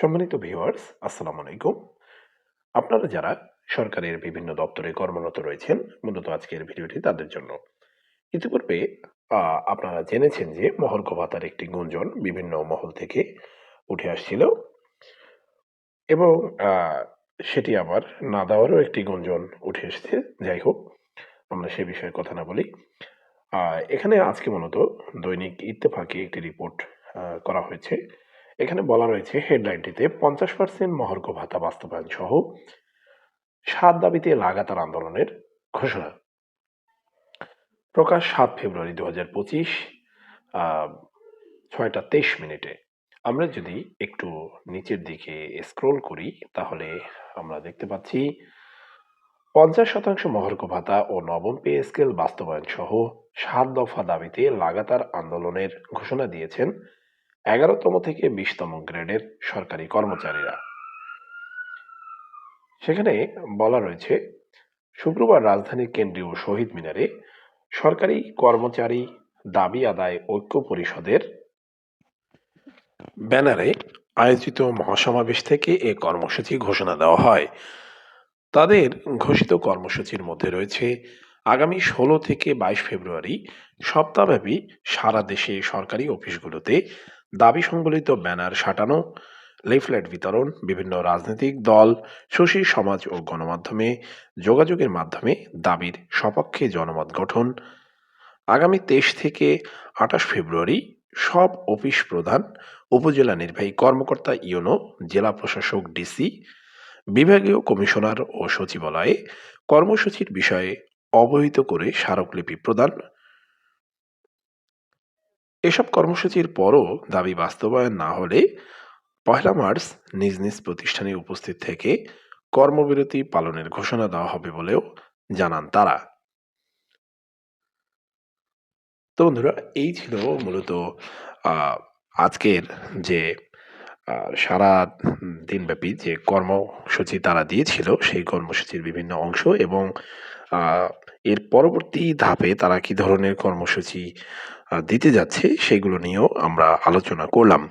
সম্মানিত ভিউয়ার্স, আসসালামু আলাইকুম। আপনারা যারা সরকারের বিভিন্ন দপ্তরে কর্মরত রয়েছেন, মূলত আজকের ভিডিওটি তাদের জন্য। ইতিপূর্বে আপনারা জেনেছেন যে মহর্ঘ ভাতার একটি গুঞ্জন বিভিন্ন মহল থেকে উঠে আসছিল এবং সেটি আবার না দেওয়ারও একটি গুঞ্জন উঠে এসেছে। যাই হোক, আমরা সে বিষয়ে কথা না বলি। এখানে আজকে মূলত দৈনিক ইত্তেফাকে একটি রিপোর্ট করা হয়েছে। এখানে বলা রয়েছে হেডলাইনটিতে পঞ্চাশ পার্সেন্ট মহর্ঘ ভাতা বাস্তবায়ন সহ সাত দাবিতে লাগাতার আন্দোলনের ঘোষণা। প্রকাশ সাত ফেব্রুয়ারি দু হাজার পঁচিশ ছয়টা তেইশ মিনিটে। আমরা যদি একটু নিচের দিকে স্ক্রোল করি, তাহলে আমরা দেখতে পাচ্ছি পঞ্চাশ শতাংশ মহর্ঘ ভাতা ও নবম পে স্কেল বাস্তবায়ন সহ সাত দফা দাবিতে লাগাতার আন্দোলনের ঘোষণা দিয়েছেন এগারোতম থেকে বিশতম গ্রেডের সরকারি কর্মচারীরা। সেখানে বলা রয়েছে, শুক্রবার রাজধানীর কেন্দ্রীয় শহীদ মিনারে সরকারি কর্মচারী দাবি আদায় ঐক্য পরিষদের ব্যানারে আয়োজিত মহাসমাবেশ থেকে এ কর্মসূচি ঘোষণা দেওয়া হয়। তাদের ঘোষিত কর্মসূচির মধ্যে রয়েছে আগামী ষোলো থেকে বাইশ ফেব্রুয়ারি সপ্তাহব্যাপী সারা দেশে সরকারি অফিসগুলোতে দাবি সংবলিত ব্যানার সাটানো, লিফলেট বিতরণ, বিভিন্ন রাজনৈতিক দল, সুশীল সমাজ ও গণমাধ্যমে যোগাযোগের মাধ্যমে দাবির সপক্ষে জনমত গঠন। আগামী তেইশ থেকে আঠাশ ফেব্রুয়ারি সব অফিস প্রধান, উপজেলা নির্বাহী কর্মকর্তা ইউনো, জেলা প্রশাসক ডিসি, বিভাগীয় কমিশনার ও সচিবালয়ে কর্মসূচির বিষয়ে অবহিত করে স্মারকলিপি প্রদান। এসব কর্মসূচির পরও দাবি বাস্তবায়ন না হলে পয়লা মার্চ নিজ নিজ প্রতিষ্ঠানে উপস্থিত থেকে কর্মবিরতি পালনের ঘোষণা দেওয়া হবে বলেও জানান তারা। তো বন্ধুরা, এই ছিল মূলত আজকের যে সারা দিনব্যাপী যে কর্মসূচি তারা দিয়েছিল, সেই কর্মসূচির বিভিন্ন অংশ এবং এর পরবর্তী ধাপে তারা কি ধরনের কর্মসূচি দিতে যাচ্ছে সেগুলো নিয়েও আমরা আলোচনা করলাম।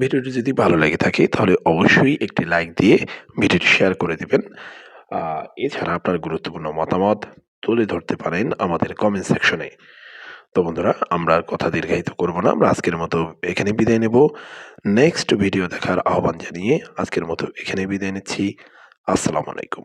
ভিডিওটি যদি ভালো লেগে থাকে তাহলে অবশ্যই একটি লাইক দিয়ে ভিডিওটি শেয়ার করে দেবেন। এছাড়া আপনার গুরুত্বপূর্ণ মতামত তুলে ধরতে পারেন আমাদের কমেন্ট সেকশনে তো বন্ধুরা, আমরা কথা দীর্ঘায়িত করব না, আমরা আজকের মতো এখানে বিদায় নেব। নেক্সট ভিডিও দেখার আহ্বান জানিয়ে আজকের মতো এখানে বিদায় নিচ্ছি। আসসালামু আলাইকুম।